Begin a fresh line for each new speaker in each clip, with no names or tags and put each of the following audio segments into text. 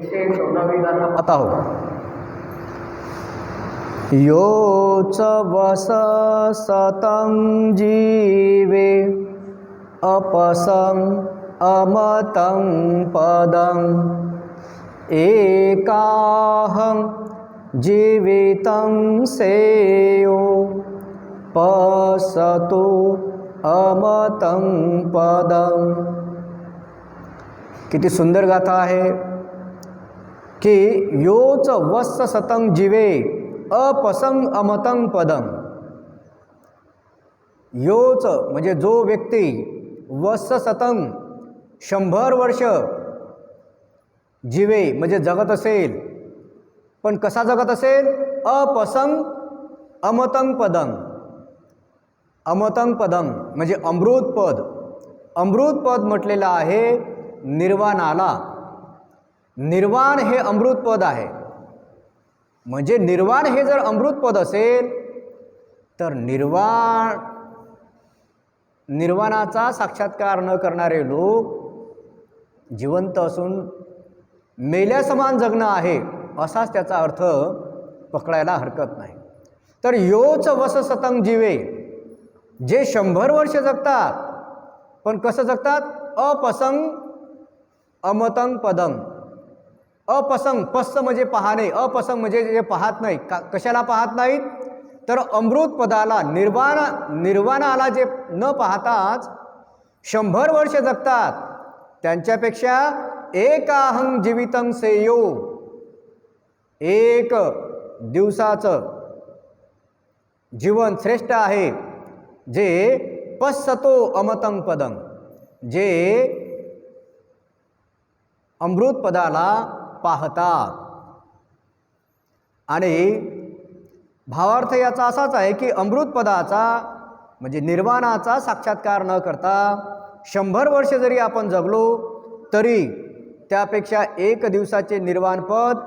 पाहत आहोत यो च वस जीवे अपसं अमतं पदं एकाहं जीवितं सेयो पसतो अमतं पदं। किती सुंदर गाथा आहे. की योच वत्स सतंग जीवे अपसंग अमतंग पदं योच म्हणजे जो व्यक्ती वस्स सतंग शंभर वर्ष जीवे म्हणजे जगत असेल पण कसा जगत असेल? अपसंग अमतंग पदं अमतंग पदं म्हणजे अमृत पद। अमृत पद म्हटलेलं आहे निर्वाणाला। निर्वाण हे अमृत पद आहे. म्हणजे निर्वाण हे जर अमृत पद असेल तर निर्वाण निर्वाणाचा साक्षात्कार न करणारे लोक जिवंत असून मेल्यासमान जगणं आहे असाच त्याचा अर्थ पकडायला हरकत नाही. तर योच वस सतंग जीवे जे शंभर वर्ष जगतात पण कसं जगतात? अपसंग अमतंग पदंग. अपसंग पस्स म्हणजे पाहणे अपसंग म्हणजे जे पाहत नाही. का कशाला पाहत नाहीत? तर अमृत पदाला निर्वाण निर्वाणाला जे न पाहताच शंभर वर्ष जगतात. त्यांच्यापेक्षा एकाहंग जीवितं सेयो. एक दिवसाचं जीवन श्रेष्ठ आहे. जे पस्सतो अमतं पदं. जे अमृत पदाला पाहतात. आणि भावार्थ याचा असाच आहे की अमृतपदाचा म्हणजे निर्वाणाचा साक्षात्कार न करता शंभर वर्ष जरी आपण जगलो तरी त्यापेक्षा एक दिवसाचे निर्वाणपद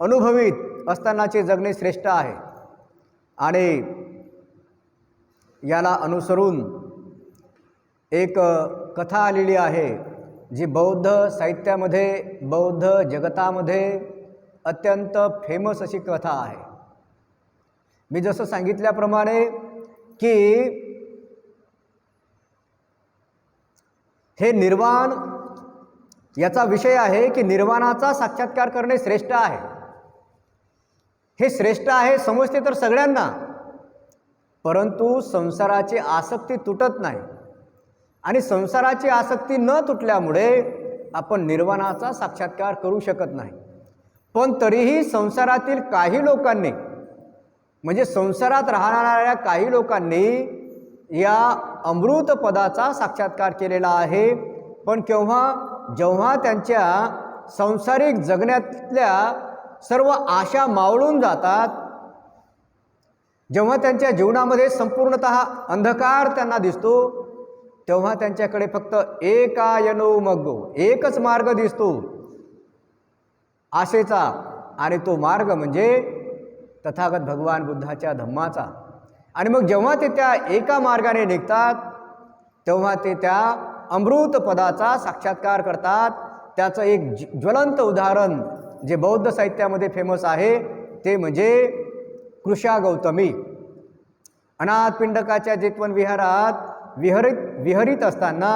अनुभवित असतानाचे जगणे श्रेष्ठ आहे. आणि याला अनुसरून एक कथा आलेली आहे. जी बौद्ध साहित्यामध्ये बौद्ध जगतामध्ये अत्यंत फेमस अशी कथा आहे. मी जसं सांगितल्याप्रमाणे की हे निर्वाण याचा विषय आहे की निर्वाणाचा साक्षात्कार करणे श्रेष्ठ आहे. हे श्रेष्ठ आहे समजते तर सगळ्यांना परंतु संसाराची आसक्ती तुटत नाही. आणि संसाराची आसक्ती न तुटल्यामुळे आपण निर्वाणाचा साक्षात्कार करू शकत नाही. पण तरीही संसारातील काही लोकांनी म्हणजे संसारात राहणाऱ्या काही लोकांनी या अमृत पदाचा साक्षात्कार केलेला आहे. पण केव्हा जेव्हा त्यांच्या सांसारिक जगण्यातल्या सर्व आशा मावळून जातात जेव्हा त्यांच्या जीवनामध्ये संपूर्णत अंधकार त्यांना दिसतो तेव्हा त्यांच्याकडे फक्त एकायनो मग एकच मार्ग दिसतो. आशेचा आणि तो मार्ग म्हणजे तथागत भगवान बुद्धाच्या धम्माचा. आणि मग जेव्हा ते त्या एका मार्गाने निघतात तेव्हा ते त्या अमृत पदाचा साक्षात्कार करतात. त्याचं एक ज्वलंत उदाहरण जे बौद्ध साहित्यामध्ये फेमस आहे ते म्हणजे कृषा गौतमी अनाथ पिंडकाच्या जेतवन विहारात विहरित विहरित असताना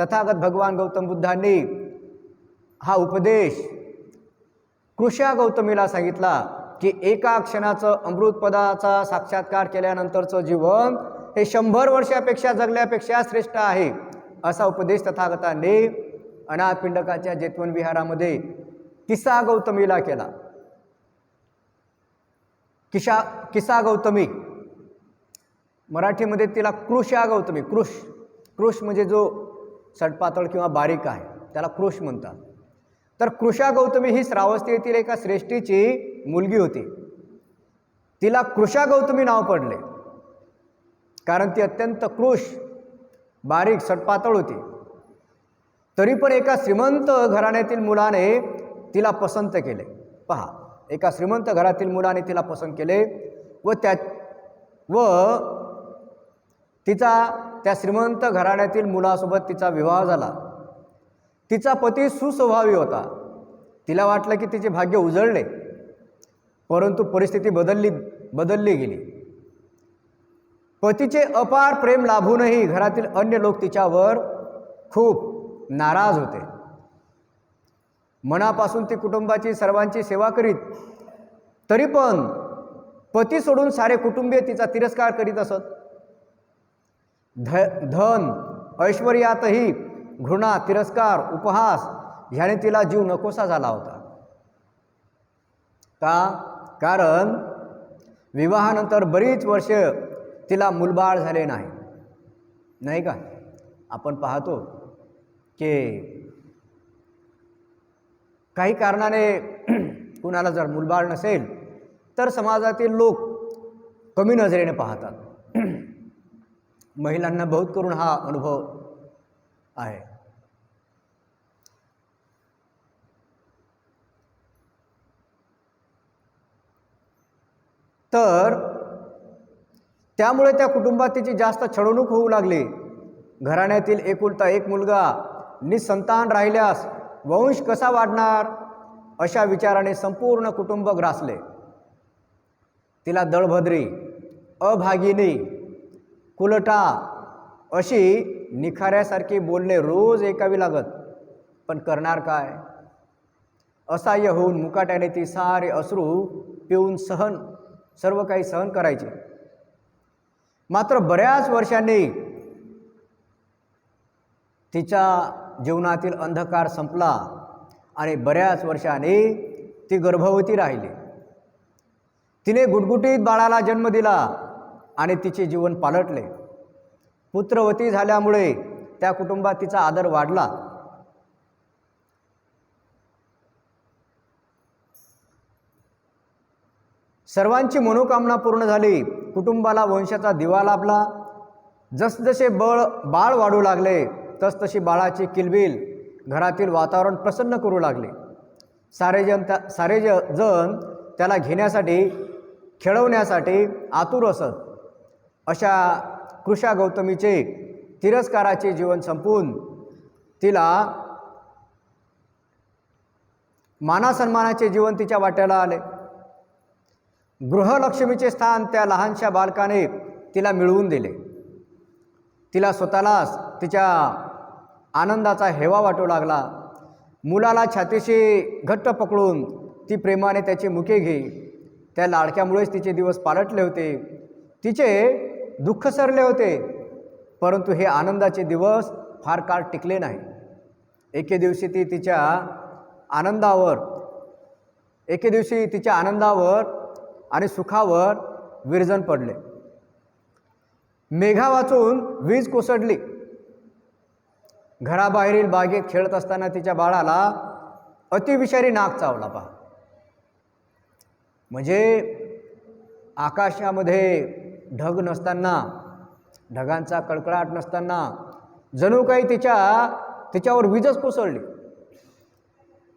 तथागत भगवान गौतम बुद्धांनी हा उपदेश कृषा गौतमीला सांगितला की एका क्षणाचं अमृतपदाचा साक्षात्कार केल्यानंतरचं जीवन हे शंभर वर्षापेक्षा जगल्यापेक्षा श्रेष्ठ आहे असा उपदेश तथागतांनी अनाथ पिंडकाच्या जेतवन विहारामध्ये किसा गौतमीला केला. किशा किसा गौतमी मराठीमध्ये तिला कृषा गौतमी कृष कृष म्हणजे जो सडपातळ किंवा बारीक आहे त्याला कृष म्हणतात. तर कृषा गौतमी ही श्रावस्ती येथील एका श्रेष्ठीची मुलगी होती. तिला कृषा गौतमी नाव पडले. कारण ती अत्यंत कृष बारीक सडपातळ होती. तरी पण एका श्रीमंत घराण्यातील मुलाने तिला पसंत केले. पहा एका श्रीमंत घरातील मुलाने तिला पसंत केले व त्या व तिचा त्या श्रीमंत घराण्यातील मुलासोबत तिचा विवाह झाला. तिचा पती सुस्वभावी होता. तिला वाटलं की तिचे भाग्य उजळले परंतु परिस्थिती बदलली बदलली गेली. पतीचे अपार प्रेम लाभूनही घरातील अन्य लोक तिच्यावर खूप नाराज होते. मनापासून ती कुटुंबाची सर्वांची सेवा करीत तरी पण पती सोडून सारे कुटुंबीय तिचा तिरस्कार करीत असत. ध धन ऐश्वर्यातही घृणा तिरस्कार उपहास ह्याने तिला जीव नकोसा झाला होता. का? कारण विवाहानंतर बरीच वर्ष तिला मुलबाळ झाले नाही. नाही का? आपण पाहतो की काही कारणाने कुणाला जर मुलबाळ नसेल तर समाजातील लोक कमी नजरेने पाहतात. महिलांना बहुत करून हा अनुभव आहे. तर त्यामुळे त्या कुटुंबात तिची जास्त छळवणूक होऊ लागली. घराण्यातील एकुलता एक मुलगा निसंतान राहिल्यास वंश कसा वाढणार अशा विचाराने संपूर्ण कुटुंब ग्रासले. तिला दळभद्री अभागिनी कुलटा अशी निखाऱ्यासारखी बोलणे रोज ऐकावी लागत. पण करणार काय? असह्य होऊन मुकाट्याने ती सारे अश्रू पिऊन सहन सर्व काही सहन करायचे. मात्र बऱ्याच वर्षांनी तिच्या जीवनातील अंधकार संपला आणि बऱ्याच वर्षांनी ती गर्भवती राहिली. तिने गुटगुटीत बाळाला जन्म दिला. आणि तिचे जीवन पालटले. पुत्रवती झाल्यामुळे त्या कुटुंबात तिचा आदर वाढला. सर्वांची मनोकामना पूर्ण झाली. कुटुंबाला वंशाचा दिवा लाभला. जसजसे बळ बाळ वाढू लागले तसतशी बाळाची किलबिल घरातील वातावरण प्रसन्न करू लागले. सारेजण त्या सारे ज जण त्याला घेण्यासाठी खेळवण्यासाठी आतुर असत. अशा कृषा गौतमीचे तिरस्काराचे जीवन संपून तिला मानासन्मानाचे जीवन तिच्या वाट्याला आले. गृहलक्ष्मीचे स्थान त्या लहानशा बालकाने तिला मिळवून दिले. तिला स्वतःलाच तिच्या आनंदाचा हेवा वाटू लागला. मुलाला छातीशी घट्ट पकडून ती प्रेमाने त्याचे मुके घे. त्या लाडक्यामुळेच तिचे दिवस पालटले होते. तिचे दुःख सरले होते. परंतु हे आनंदाचे दिवस फार काळ टिकले नाही. एके दिवशी ती तिच्या आनंदावर एके दिवशी तिच्या आनंदावर आणि सुखावर विरजन पडले. मेघा वाचून वीज कोसडली घराबाहेरील बागेत खेळत असताना तिच्या बाळाला अतिविषारी नाग चावला पहा. म्हणजे आकाशामध्ये ढग नसताना ढगांचा कडकडाट नसताना जणू काही तिच्या तिच्यावर वीजच कोसळली.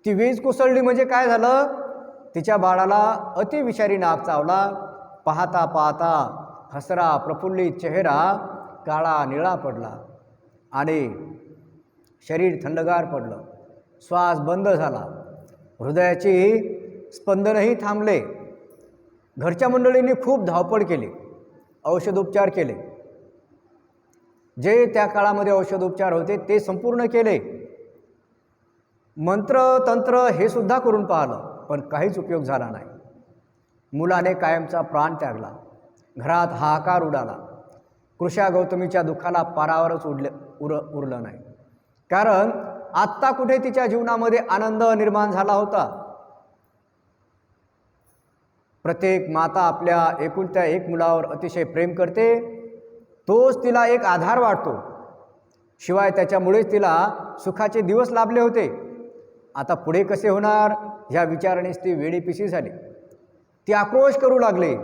ती वीज कोसळली म्हणजे काय झालं? तिच्या बाळाला अतिविषारी नाग चावला. पाहता पाहता हसरा प्रफुल्लित चेहरा काळा निळा पडला आणि शरीर थंडगार पडलं. श्वास बंद झाला. हृदयाची स्पंदनही थांबले. घरच्या मंडळींनी खूप धावपळ केली. औषधोपचार केले. जे त्या काळामध्ये औषधोपचार होते ते संपूर्ण केले. मंत्र तंत्र हे सुद्धा करून पाहिलं पण काहीच उपयोग झाला नाही. मुलाने कायमचा प्राण त्यागला. घरात हाहाकार उडाला. कृषा गौतमीच्या दुःखाला पारावरच उडले उर उरलं नाही. कारण आत्ता कुठे तिच्या जीवनामध्ये आनंद निर्माण झाला होता? प्रत्येक माता आपल्या एकुलत्या एक मुलावर अतिशय प्रेम करते. तोच तिला एक आधार वाटतो. शिवाय त्याच्यामुळेच तिला सुखाचे दिवस लाभले होते. आता पुढे कसे होणार? ह्या विचारानेच ती वेळीपिशी झाली. ती आक्रोश करू लागले.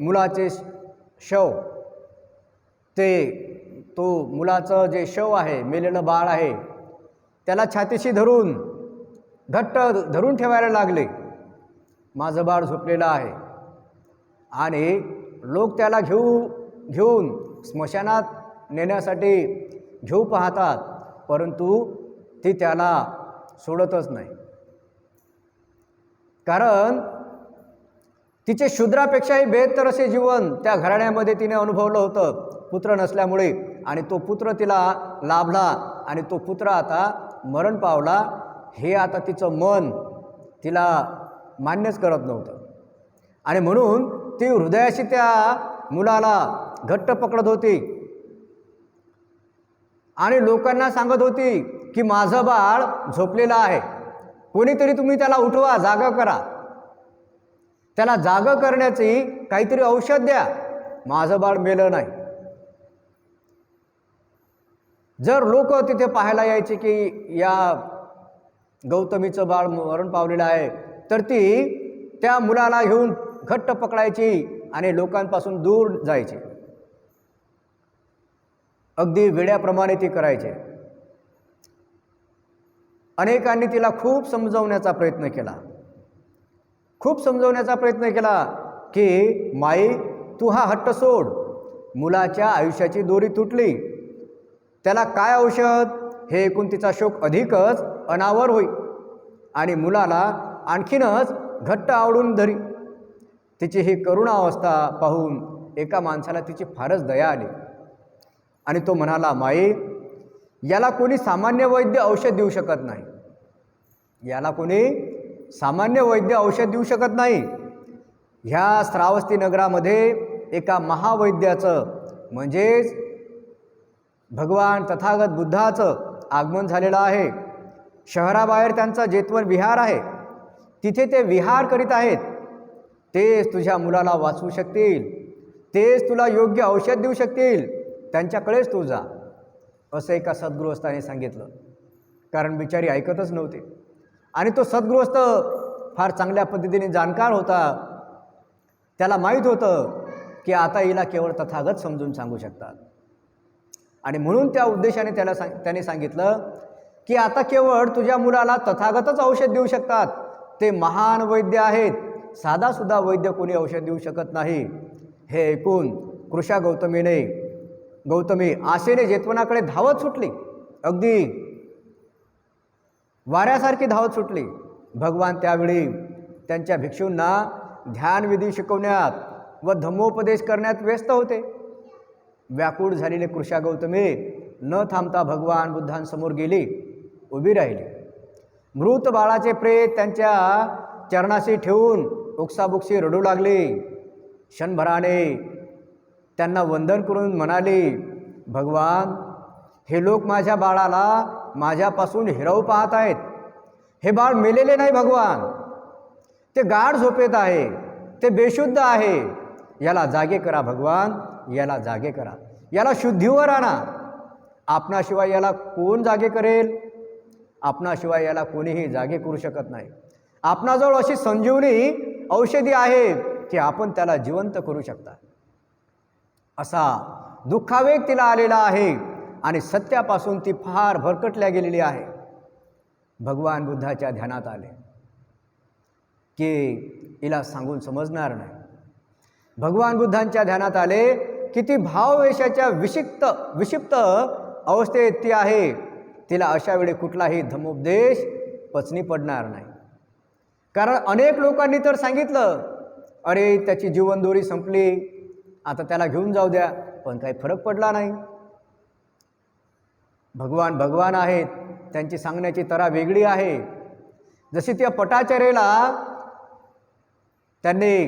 मुलाचे शव. ते तो मुलाचं जे शव आहे मेलेलं बाळ आहे त्याला छातीशी धरून घट्ट धरून ठेवायला लागले. माझं बाळ झोपलेलं आहे. आणि लोक त्याला घेऊ घेऊन स्मशानात नेण्यासाठी घेऊ पाहतात परंतु ती त्याला सोडतच नाही. कारण तिचे शूद्रापेक्षाही बेहत्तर असे जीवन त्या घराण्यामध्ये तिने अनुभवलं होतं पुत्र नसल्यामुळे. आणि तो पुत्र तिला लाभला आणि तो पुत्र आता मरण पावला. हे आता तिचं मन तिला मान्यच करत नव्हतं. आणि म्हणून ती हृदयाशी त्या मुलाला घट्ट पकडत होती. आणि लोकांना सांगत होती की माझं बाळ झोपलेलं आहे. कोणीतरी तुम्ही त्याला उठवा जागा करा. त्याला जागा करण्याची काहीतरी औषध द्या. माझं बाळ मेलं नाही. जर लोक तिथे पाहायला यायचे की या गौतमीचं बाळ मरण पावलेलं आहे. तर ती त्या मुलाला घेऊन घट्ट पकडायची आणि लोकांपासून दूर जायची. अगदी वेड्याप्रमाणे ती करायचे. अनेकांनी तिला खूप समजवण्याचा प्रयत्न केला. खूप समजवण्याचा प्रयत्न केला की माई तू हा हट्ट सोड. मुलाच्या आयुष्याची दोरी तुटली. त्याला काय औषध? हे ऐकून तिचा शोक अधिकच अनावर होई आणि मुलाला आणखीनच घट्ट आवडून धरी. तिची ही करुणावस्था पाहून एका माणसाला तिची फारच दया आली. आणि तो म्हणाला माई याला कोणी सामान्य वैद्य औषध देऊ शकत नाही. याला कोणी सामान्य वैद्य औषध देऊ शकत नाही. ह्या श्रावस्ती नगरामध्ये एका महावैद्याचं म्हणजेच भगवान तथागत बुद्धाचं आगमन झालेलं आहे. शहराबाहेर त्यांचा जेतवन विहार आहे. तिथे ते विहार करीत आहेत. तेच तुझ्या मुलाला वाचवू शकतील. तेच तुला योग्य औषध देऊ शकतील. त्यांच्याकडेच तू जा. असं एका सद्गृहस्थाने सांगितलं. कारण बिचारी ऐकतच नव्हते. आणि तो सद्गृहस्थ फार चांगल्या पद्धतीने जाणकार होता. त्याला माहीत होतं की आता हिला केवळ तथागत समजून सांगू शकतात. आणि म्हणून त्या उद्देशाने त्याला सांग त्याने सांगितलं की आता केवळ तुझ्या मुलाला तथागतच औषध देऊ शकतात. ते महान वैद्य आहेत. साधासुद्धा वैद्य कोणी औषध देऊ शकत नाही. हे ऐकून कृषा गौतमीने गौतमी आशेने जेतवनाकडे धावत सुटली. अगदी वाऱ्यासारखी धावत सुटली. भगवान त्यावेळी त्यांच्या भिक्षूंना ध्यानविधी शिकवण्यात व धम्मोपदेश करण्यात व्यस्त होते. व्याकुळ झालेले कृषा गौतमी न थांबता भगवान बुद्धांसमोर गेली उभी राहिली. मृत बाळाचे प्रेत त्यांच्या चरणाशी ठेवून उक्साबुक्सी रडू लागले. क्षणभराने त्यांना वंदन करून म्हणाले भगवान हे लोक माझ्या बाळाला माझ्यापासून हिरावू पाहत आहेत. हे बाळ मेलेले नाही भगवान. ते गाढ झोपेत आहे. ते बेशुद्ध आहे. याला जागे करा भगवान. याला जागे करा. याला शुद्धीवर आणा. आपणाशिवाय याला कोण जागे करेल? आपणाशिवाय याला कोणीही जागे करू शकत नाही. आपणाजवळ अशी संजीवनी औषधी आहे की आपण त्याला जिवंत करू शकता. असा दुःखावेग तिला आलेला आहे आणि सत्यापासून ती फार भरकटल्या गेलेली आहे. भगवान बुद्धाच्या ध्यानात आले. की हिला सांगून समजणार नाही. भगवान बुद्धांच्या ध्यानात आले की ती भाववेशाच्या विषिक्त विषिप्त अवस्थेत ती आहे. तिला अशा वेळी कुठलाही धमोपदेश पचनी पडणार नाही. कारण अनेक लोकांनी तर सांगितलं अरे त्याची जीवनदोरी संपली आता त्याला घेऊन जाऊ द्या. पण काही फरक पडला नाही. भगवान भगवान आहेत त्यांची सांगण्याची तरा वेगळी आहे. जशी त्या पटाचरेला त्यांनी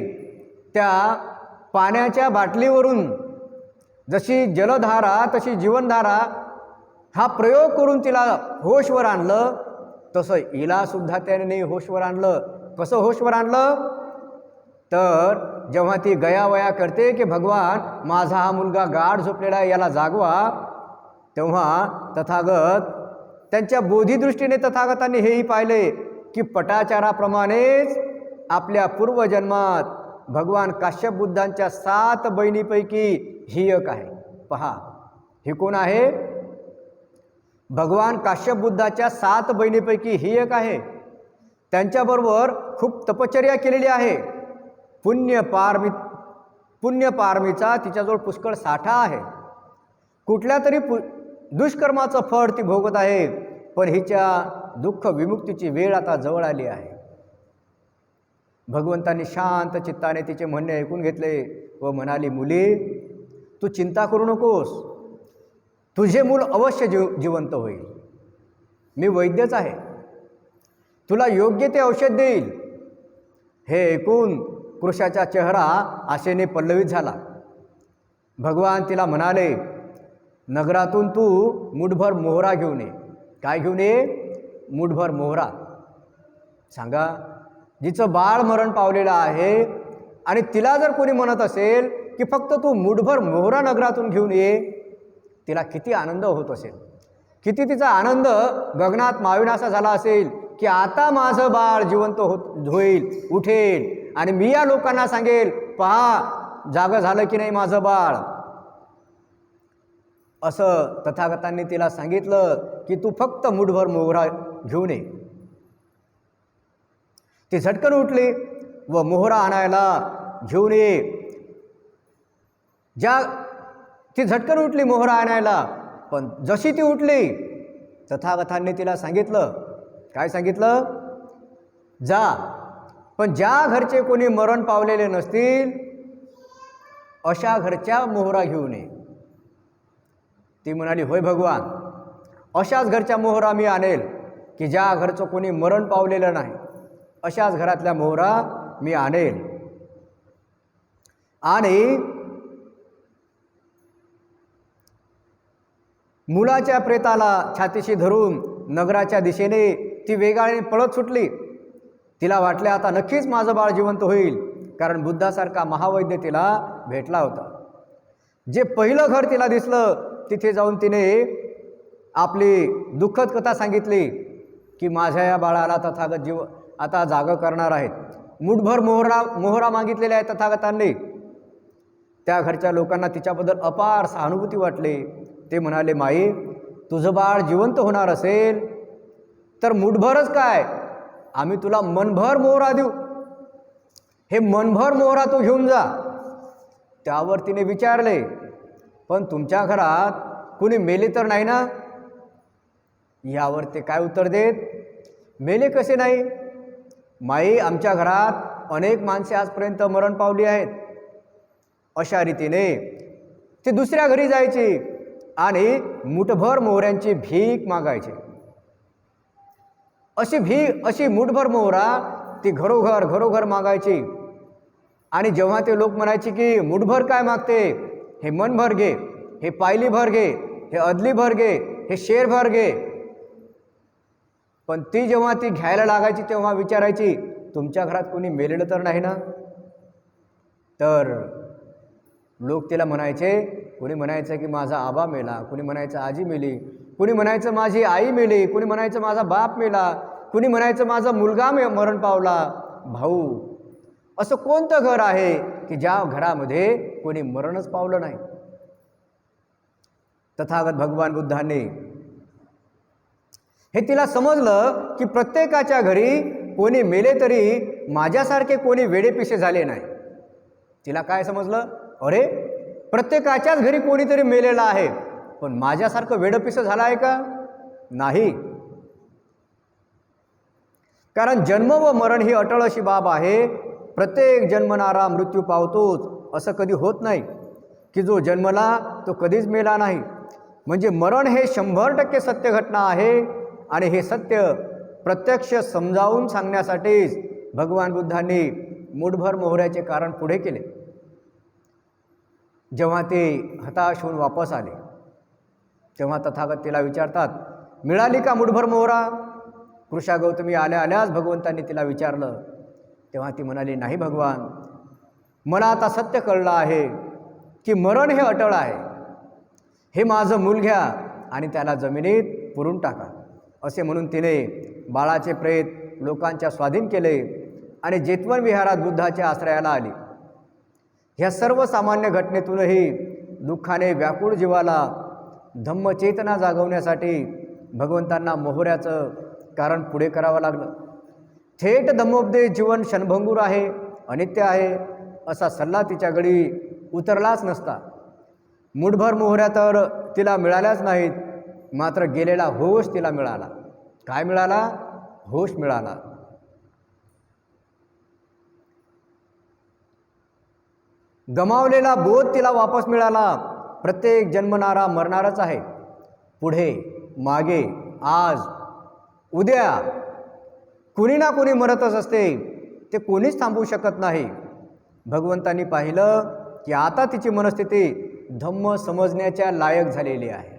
त्या पाण्याच्या बाटलीवरून जशी जलधारा तशी जीवनधारा हा प्रयोग करून तिला होशवर आणलं तसं हिलासुद्धा त्याने होशवर आणलं. कसं होशवर आणलं? तर जेव्हा ती गयावया करते की भगवान माझा हा मुलगा गाढ झोपलेला आहे याला जागवा. तेव्हा तथागत त्यांच्या बोधीदृष्टीने तथागतांनी हेही पाहिले की पटाचाराप्रमाणेच आपल्या पूर्वजन्मात भगवान काश्यप बुद्धांच्या सात बहिणीपैकी ही एक आहे. पहा ही कोण आहे? भगवान काश्यप बुद्धाच्या सात बहिणीपैकी ही एक आहे. त्यांच्याबरोबर खूप तपश्चर्या केलेली आहे. पुण्य पारमी तिच्याजवळ पुष्कळ साठा आहे. कुठल्या तरी पु दुष्कर्माचं फळ ती भोगत आहे पण हिच्या दुःख विमुक्तीची वेळ आता जवळ आली आहे. भगवंतांनी शांत चित्ताने तिचे म्हणणे ऐकून घेतले व म्हणाली मुली तू चिंता करू नकोस. तुझे मूल अवश्य जीव जिवंत होईल. मी वैद्यच आहे. तुला योग्य ते औषध देईल. हे ऐकून कृषाचा चेहरा आशेने पल्लवित झाला. भगवान तिला म्हणाले नगरातून तू मुठभर मोहरा घेऊन ये. काय घेऊन ये? मुठभर मोहरा. सांगा जिचं बाळ मरण पावलेलं आहे आणि तिला जर कोणी म्हणत असेल की फक्त तू मुठभर मोहरा नगरातून घेऊन ये तिला किती आनंद होत असेल? किती तिचा आनंद गगनात माविनासा झाला असेल की आता माझं बाळ जिवंत होत होईल उठेल. आणि मी या लोकांना सांगेल पहा जागं झालं की नाही माझं बाळ? असं तथागतांनी तिला सांगितलं की तू फक्त मुठभर मोहरा घेऊन ये ती झटकन उठली व मोहरा आणायला घेऊन ये ज्या ती झटकन उठली मोहरा आणायला. पण जशी ती उठली तथागतांनी तिला सांगितलं. काय सांगितलं? जा पण ज्या घरचे कोणी मरण पावलेले नसतील अशा घरच्या मोहरा घेऊन ये. ती म्हणाली होय भगवान अशाच घरच्या मोहरा मी आणेल की ज्या घरचं कोणी मरण पावलेलं नाही अशाच घरातल्या मोहरा मी आणेल. आणि मुलाच्या प्रेताला छातीशी धरून नगराच्या दिशेने ती वेगाने पळत सुटली. तिला वाटले आता नक्कीच माझं बाळ जिवंत होईल कारण बुद्धासारखा महावैद्य तिला भेटला होता. जे पहिलं घर तिला दिसलं तिथे जाऊन तिने आपली दुःखद कथा सांगितली की माझ्या या बाळाला तथागत जीव आता जागं करणार आहेत. मुठभर मोहरा मोहरा मागितलेल्या आहेत तथागतांनी. त्या घरच्या लोकांना तिच्याबद्दल अपार सहानुभूती वाटली. ते म्हणाले माई तुझं बाळ जिवंत होणार असेल तर मुठभरच काय? आम्ही तुला मनभर मोहरा देऊ. हे मनभर मोहरा तू घेऊन जा. त्यावर तिने विचारले पण तुमच्या घरात कुणी मेले तर नाही ना? यावर ते काय उत्तर देत मेले कसे नाही? माई आमच्या घरात अनेक माणसे आजपर्यंत मरण पावली आहेत. अशा रीतीने ती दुसऱ्या घरी जायची. आणि मुठभर मोहऱ्यांची भीक मागायची. अशी भी अशी मुठभर मोहरा ती घरोघर घरोघर मागायची. आणि जेव्हा ते लोक म्हणायचे की मुठभर काय मागते? हे मनभर घे हे पायली भर घे हे अदली भर घे हे शेर भर घे. पण ती जेव्हा ती घ्यायला लागायची तेव्हा विचारायची तुमच्या घरात कोणी मेलेलं तर नाही ना? तर लोक तिला म्हणायचे कोणी म्हणायचं की माझा आबा मेला कोणी म्हणायचं आजी मेली कुणी म्हणायचं माझी आई मेली कुणी म्हणायचं माझा बाप मेला कुणी म्हणायचं माझा मुलगा मे मरण पावला. भाऊ असं कोणतं घर आहे की ज्या घरामध्ये कोणी मरणच पावलं नाही? तथागत भगवान बुद्धाने हे तिला समजलं की प्रत्येकाच्या घरी कोणी मेले तरी माझ्यासारखे कोणी वेडेपिसे झाले नाही. तिला काय समजलं? अरे प्रत्येकाच्याच घरी कोणीतरी मेलेला आहे. पण माझ्यासारखं वेडपिसं झालं आहे का? नाही. कारण जन्म व मरण ही अटळ अशी बाब आहे. प्रत्येक जन्मणारा मृत्यू पावतोच असं कधी होत नाही. की जो जन्मला तो कधीच मेला नाही. म्हणजे मरण हे शंभर टक्के सत्य घटना आहे आणि हे सत्य प्रत्यक्ष समजावून सांगण्यासाठीच भगवान बुद्धांनी मुठभर मोहऱ्याचे कारण पुढे केले. जेव्हा ते हताश होऊन वापस आले तेव्हा तथागत तिला विचारतात मिळाली का मुठभर मोहरा? कृषा गौतमी आल्या आल्याच भगवंतांनी तिला विचारलं. तेव्हा ती म्हणाली नाही भगवान मला आता सत्य कळलं आहे की मरण हे अटळ आहे. हे माझं मूल घ्या आणि त्याला जमिनीत पुरून टाका. असे म्हणून तिने बाळाचे प्रेत लोकांच्या स्वाधीन केले आणि जेतवन विहारात बुद्धाच्या आश्रयाला आली. ह्या सर्व सामान्य घटनेतूनही दुःखाने व्याकुळ जीवाला धम्मचेतना जागवण्यासाठी भगवंतांना मोहऱ्याचं कारण पुढे करावं लागलं. थेट धम्मोपदेश जीवन क्षणभंगूर आहे अनित्य आहे असा सल्ला तिच्या गडी उतरलाच नसता. मुठभर मोहऱ्या तर तिला मिळाल्याच नाहीत मात्र गेलेला होश तिला मिळाला. काय मिळाला? होश मिळाला. गमावलेला बोध तिला वापस मिळाला. प्रत्येक जन्मणारा मरणारच आहे. पुढे मागे आज उद्या. कुणी ना कुणी मरतच असते. ते कोणीच थांबवू शकत नाही. भगवंतांनी पाहिलं की आता तिची मनस्थिती धम्म समजण्याच्या लायक झालेली आहे.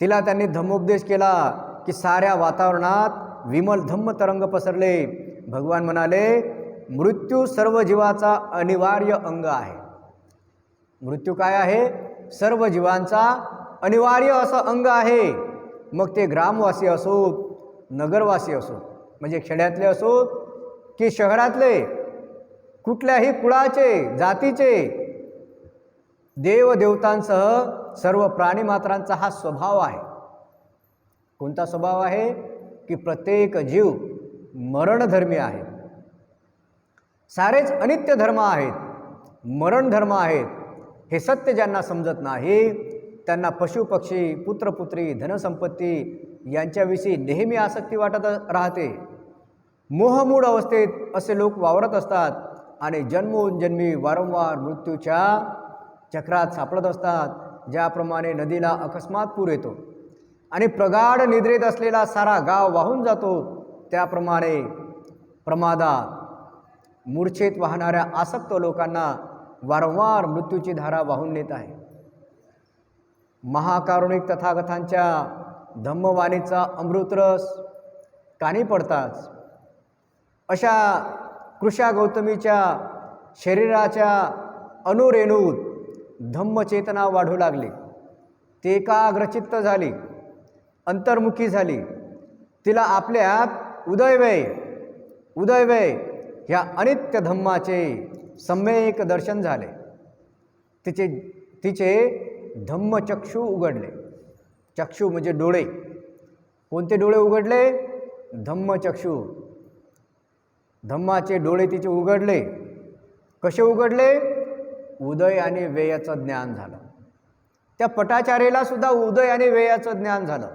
तिला त्यांनी धम्मोपदेश केला की साऱ्या वातावरणात विमल धम्म तरंग पसरले. भगवान म्हणाले मृत्यू सर्व जीवाचा अनिवार्य अंग आहे. मृत्यू काय आहे? सर्व जीवांचा अनिवार्य असं अंग आहे. मग ते ग्रामवासी असोत नगरवासी असोत म्हणजे खेड्यातले असोत की शहरातले कुठल्याही कुळाचे जातीचे देवदेवतांसह सर्व प्राणीमात्रांचा हा स्वभाव आहे. कोणता स्वभाव आहे? की प्रत्येक जीव मरणधर्मी आहे. सारेच अनित्य धर्म आहेत मरण धर्म आहेत हे सत्य ज्यांना समजत नाही त्यांना पशुपक्षी पुत्रपुत्री धनसंपत्ती यांच्याविषयी नेहमी आसक्ती वाटत राहते. मोहमूळ अवस्थेत असे लोक वावरत असतात आणि जन्मोजन्मी वारंवार मृत्यूच्या चक्रात सापडत असतात ज्याप्रमाणे नदीला अकस्मात पूर येतो आणि प्रगाढ निद्रेत असलेला सारा गाव वाहून जातो. त्याप्रमाणे प्रमादात मूर्छेत वाहणाऱ्या आसक्त लोकांना वारंवार मृत्यूची धारा वाहून नेत आहे. महाकारुणिक तथागतांच्या धम्मवाणीचा अमृतरस कानी पडताच अशा कृषा गौतमीच्या शरीराच्या अनुरेणूत धम्मचेतना वाढू लागली. ते एकाग्रचित्त झाली अंतर्मुखी झाली. तिला आपल्यात उदयवय उदयवय ह्या अनित्य धम्माचे सम्यक दर्शन झाले. तिचे तिचे धम्मचक्षू उघडले. चक्षू म्हणजे डोळे. कोणते डोळे उघडले? धम्मचक्षू. धम्माचे डोळे तिचे उघडले. कसे उघडले? उदय आणि व्ययाचं ज्ञान झालं. त्या पटाचार्याला सुद्धा उदय आणि व्ययाचं ज्ञान झालं.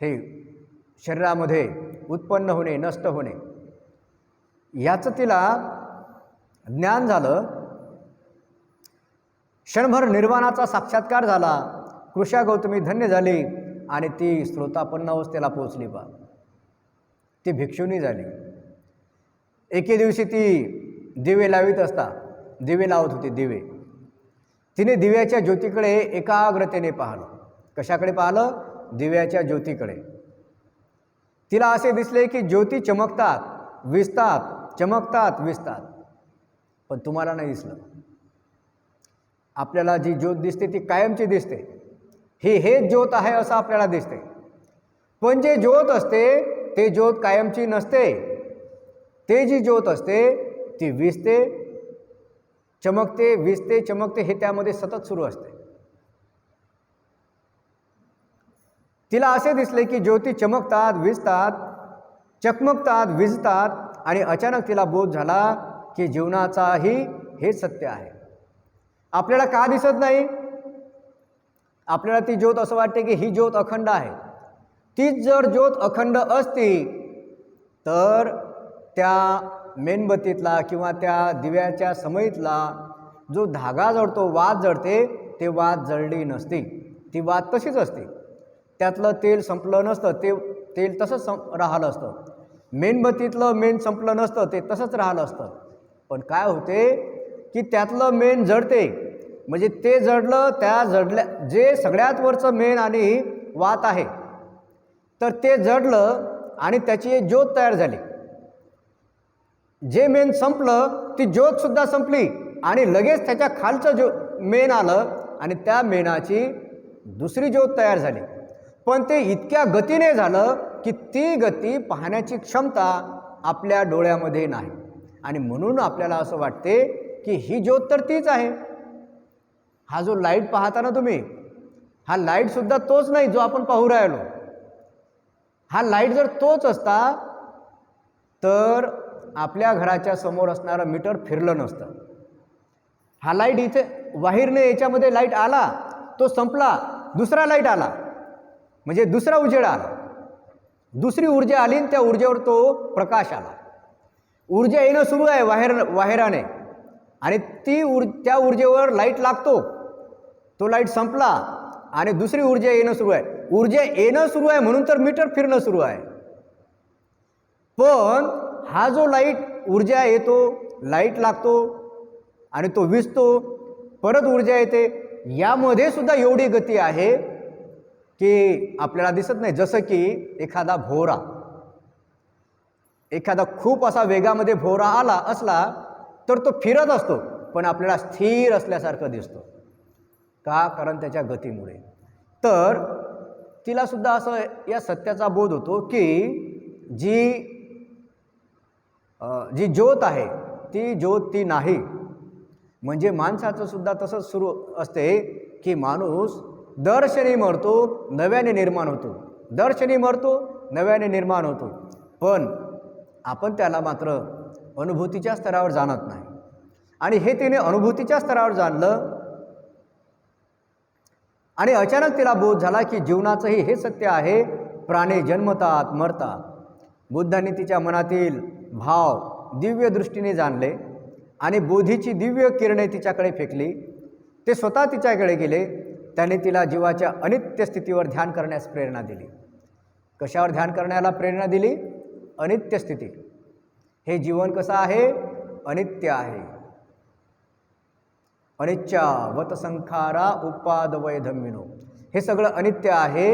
हे शरीरामध्ये उत्पन्न होणे नष्ट होणे. याचं तिला ज्ञान झालं. क्षणभर निर्वाणाचा साक्षात्कार झाला. कृषा गौतमी धन्य झाली आणि ती श्रोतापन्न अवस्थेला पोचली बा. ती भिक्षुनी झाली. एके दिवशी ती दिवे लावित असता. दिवे लावत होती दिवे. तिने दिव्याच्या ज्योतीकडे एकाग्रतेने पाहिलं. कशाकडे पाहिलं? दिव्याच्या ज्योतीकडे. तिला असे दिसले की ज्योती चमकतात विजतात चमकतात विजतात पण तुम्हाला नाही दिसलं. आपल्याला जी ज्योत दिसते ती कायमची दिसते. ही हे ज्योत आहे असं आपल्याला दिसते. पण जे ज्योत असते ते ज्योत कायमची नसते. ते जी ज्योत असते ती विजते चमकते विजते चमकते हे त्यामध्ये सतत सुरू असते. तिला असे दिसले की ज्योती चमकतात विजतात चकमकतात विजतात आणि अचानक तिला बोध झाला की जीवनाचाही हे सत्य आहे. आपल्याला का दिसत नाही? आपल्याला ती ज्योत असं वाटते की ही ज्योत अखंड आहे. तीच जर ज्योत अखंड असती तर त्या मेणबत्तीतला किंवा त्या दिव्याच्या समयीतला जो धागा जळतो वाद जळते ते वाद जळली नसती. ती वाद तशीच असते. त्यातलं तेल संपलं नसतं ते तेल तसंच सं राहिलं असतं. मेणबत्तीतलं मेण संपलं नसतं ते तसंच राहिलं असतं. पण काय होते की त्यातलं मेण जडते. म्हणजे ते जडलं त्या जडल्या जे सगळ्यात वरचं मेण आणि वात आहे तर ते जडलं आणि त्याची एक ज्योत तयार झाली. जे मेन संपलं ती ज्योतसुद्धा संपली आणि लगेच त्याच्या खालचं जो मेन आलं आणि त्या मेणाची दुसरी ज्योत तयार झाली. पण ते इतक्या गतीने झालं की ती गती पाहण्याची क्षमता आपल्या डोळ्यामध्ये नाही. आणि म्हणून आपल्याला असं वाटते की ही ज्योत तर तीच आहे. हा जो लाइट पाहता ना तुम्ही हा लाईटसुद्धा तोच नाही जो आपण पाहू राहिलो. हा लाइट जर तोच असता तर आपल्या घराच्या समोर असणारं मीटर फिरलं नसतं. हा लाइट इथे वाहिरने याच्यामध्ये लाइट आला तो संपला दुसरा लाइट आला. म्हणजे दुसरा उजेड आला. दुसरी ऊर्जा आली आणि त्या ऊर्जेवर तो प्रकाश आला. ऊर्जा येणं सुरू आहे वाहेर वाहेराने. आणि ती ऊर् त्या ऊर्जेवर लाइट लागतो. तो लाइट संपला आणि दुसरी ऊर्जा येणं सुरू आहे. ऊर्जा येणं सुरू आहे म्हणून तर मीटर फिरणं सुरू आहे. पण हा जो लाइट ऊर्जा येतो लाइट लागतो आणि तो विजतो परत ऊर्जा येते यामध्ये सुद्धा एवढी गती आहे की आपल्याला दिसत नाही. जसं की एखादा भोवरा. एखादा खूप असा वेगामध्ये भोवरा आला असला तर तो फिरत असतो पण आपल्याला स्थिर असल्यासारखं दिसतो. का? कारण त्याच्या गतीमुळे. तर तिलासुद्धा असं या सत्याचा बोध होतो की जी जी ज्योत आहे ती ज्योत ती नाही. म्हणजे माणसाचं सुद्धा तसंच सुरू असते की माणूस दर्शनी मरतो नव्याने निर्माण होतो. दर्शनी मरतो नव्याने निर्माण होतो. पण आपण त्याला मात्र अनुभूतीच्या स्तरावर जाणत नाही. आणि हे तिने अनुभूतीच्या स्तरावर जाणलं आणि अचानक तिला बोध झाला की जीवनाचंही हे सत्य आहे प्राणी जन्मतात मरतात. बुद्धांनी तिच्या मनातील भाव दिव्य दृष्टीने जाणले आणि बोधीची दिव्य किरणे तिच्याकडे फेकली. ते स्वतः तिच्याकडे गेले. त्याने तिला जीवाच्या अनित्य स्थितीवर ध्यान करण्यास प्रेरणा दिली. कशावर ध्यान करण्याला प्रेरणा दिली? अनित्य स्थिती. हे जीवन कसं आहे? अनित्य आहे. अनिच्छा वतसंखारा उपादवय धम्मिनो हे सगळं अनित्य आहे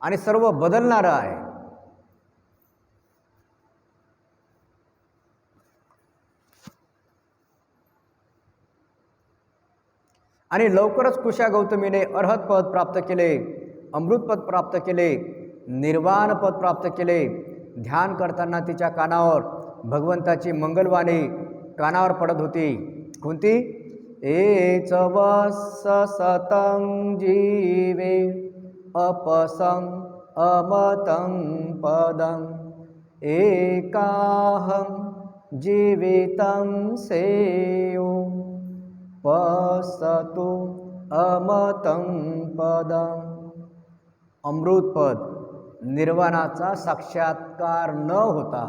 आणि सर्व बदलणारं आहे. आणि लवकरच कुशा गौतमीने अर्हत पद प्राप्त केले अमृतपद प्राप्त केले निर्वाण पद प्राप्त केले. ध्यान करताना तिच्या कानावर भगवंताची मंगलवाणी कानावर पडत होती. कोणती? ए वस सतं जीवे अपसं अमतंग पदं एकाहं जीवितं सेयो पसतो अमतं पदं अमृतपद निर्वाणाचा साक्षात्कार न होता.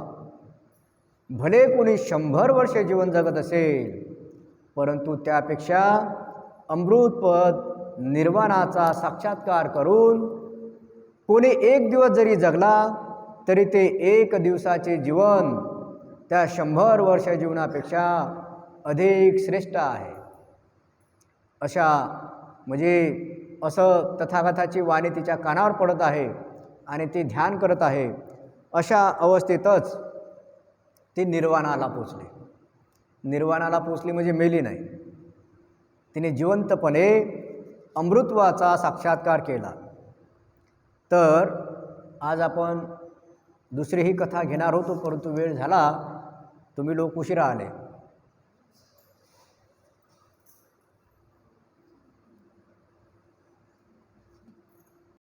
भले कोणी शंभर वर्षे जीवन जगत असेल परंतु त्यापेक्षा अमृतपद निर्वाणाचा साक्षात्कार करून कोणी एक दिवस जरी जगला तरी ते एक दिवसाचे जीवन त्या शंभर वर्ष जीवनापेक्षा अधिक श्रेष्ठ आहे. अशा म्हणजे असं तथागताची वाणी तिच्या कानावर पडत आहे आणि ती ध्यान करत आहे अशा अवस्थेतच ती निर्वाणाला पोचली. निर्वाणाला पोचली म्हणजे मेली नाही. तिने जिवंतपणे अमृत्वाचा साक्षात्कार केला. तर आज आपण दुसरी ही कथा घेणार होतो परंतु वेळ झाला तुम्ही लोक उशिरा आले.